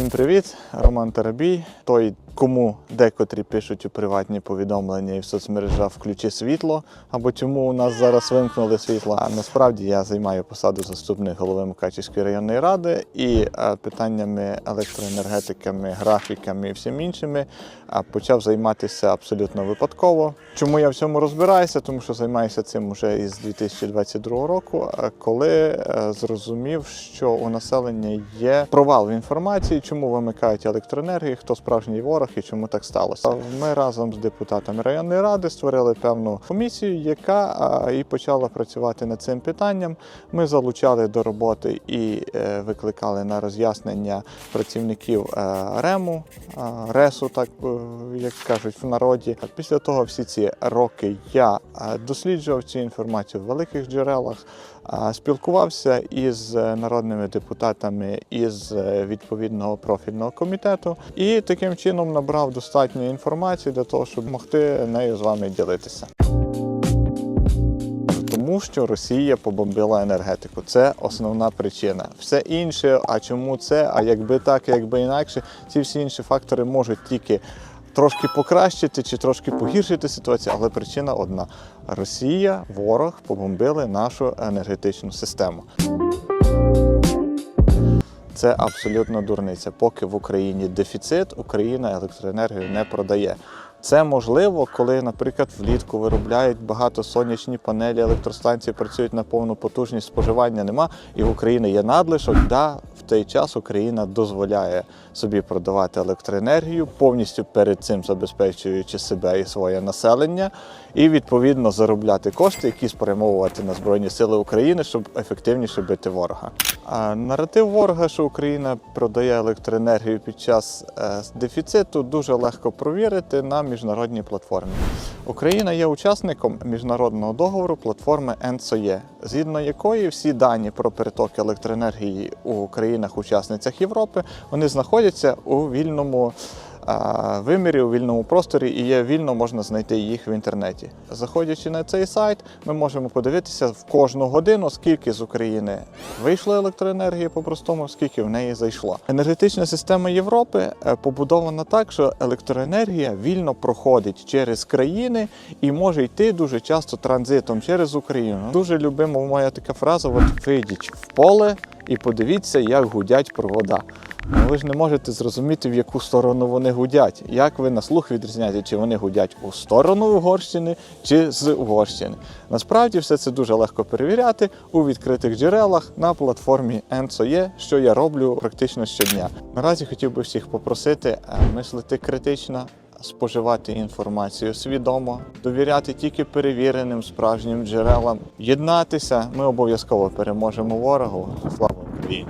Всім привіт, Роман Тарабій. Той, кому декотрі пишуть у приватні повідомлення і в соцмережах включи світло, або чому у нас зараз вимкнули світло. А насправді я займаю посаду заступник голови Мукачівської районної ради і е, питаннями електроенергетиками, графіками і всім іншими почав займатися абсолютно випадково. Чому я в цьому розбираюся? Тому що займаюся цим уже із 2022 року, е, коли е, зрозумів, що у населення є провал в інформації, чому вимикають електроенергію, хто справжній ворог і чому так сталося. Ми разом з депутатами районної ради створили певну комісію, яка і почала працювати над цим питанням. Ми залучали до роботи і е, викликали на роз'яснення працівників е, РЕМу, РЕСу, так е, як кажуть в народі. Після того всі ці роки я досліджував цю інформацію в великих джерелах. Спілкувався із народними депутатами із відповідного профільного комітету і таким чином набрав достатньо інформації для того, щоб могти нею з вами ділитися. Тому що Росія побомбила енергетику. Це основна причина. Все інше, а чому це? А якби так, якби інакше, ці всі інші фактори можуть тільки трошки покращити чи трошки погіршити ситуацію, але причина одна: Росія, ворог побомбили нашу енергетичну систему. Це абсолютно дурниця. Поки в Україні дефіцит, Україна електроенергію не продає. Це можливо, коли, наприклад, влітку виробляють багато сонячні панелі, електростанції працюють на повну потужність, споживання нема, і в Україні є надлишок. Да, в той час Україна дозволяє собі продавати електроенергію, повністю перед цим забезпечуючи себе і своє населення, і відповідно заробляти кошти, які спрямовувати на Збройні Сили України, щоб ефективніше бити ворога. А наратив ворога, що Україна продає електроенергію під час е, дефіциту, дуже легко провірити на міжнародній платформі. Україна є учасником міжнародного договору платформи ENTSO-E, згідно якої всі дані про переток електроенергії у країнах-учасницях Європи вони знаходяться у вільному вимірі, у вільному просторі і є вільно можна знайти їх в інтернеті. Заходячи на цей сайт, ми можемо подивитися в кожну годину, скільки з України вийшло електроенергії по-простому, скільки в неї зайшло. Енергетична система Європи е, побудована так, що електроенергія вільно проходить через країни і може йти дуже часто транзитом через Україну. Дуже любима моя така фраза: от вийдіть в поле і подивіться, як гудять провода. Ну, ви ж не можете зрозуміти, в яку сторону вони гудять. Як ви на слух відрізняєте, чи вони гудять у сторону Угорщини чи з Угорщини. Насправді все це дуже легко перевіряти у відкритих джерелах на платформі ENSO.E, що я роблю практично щодня. Наразі хотів би всіх попросити е, мислити критично. Споживати інформацію свідомо, довіряти тільки перевіреним справжнім джерелам, єднатися. Ми обов'язково переможемо ворогу. Слава Україні!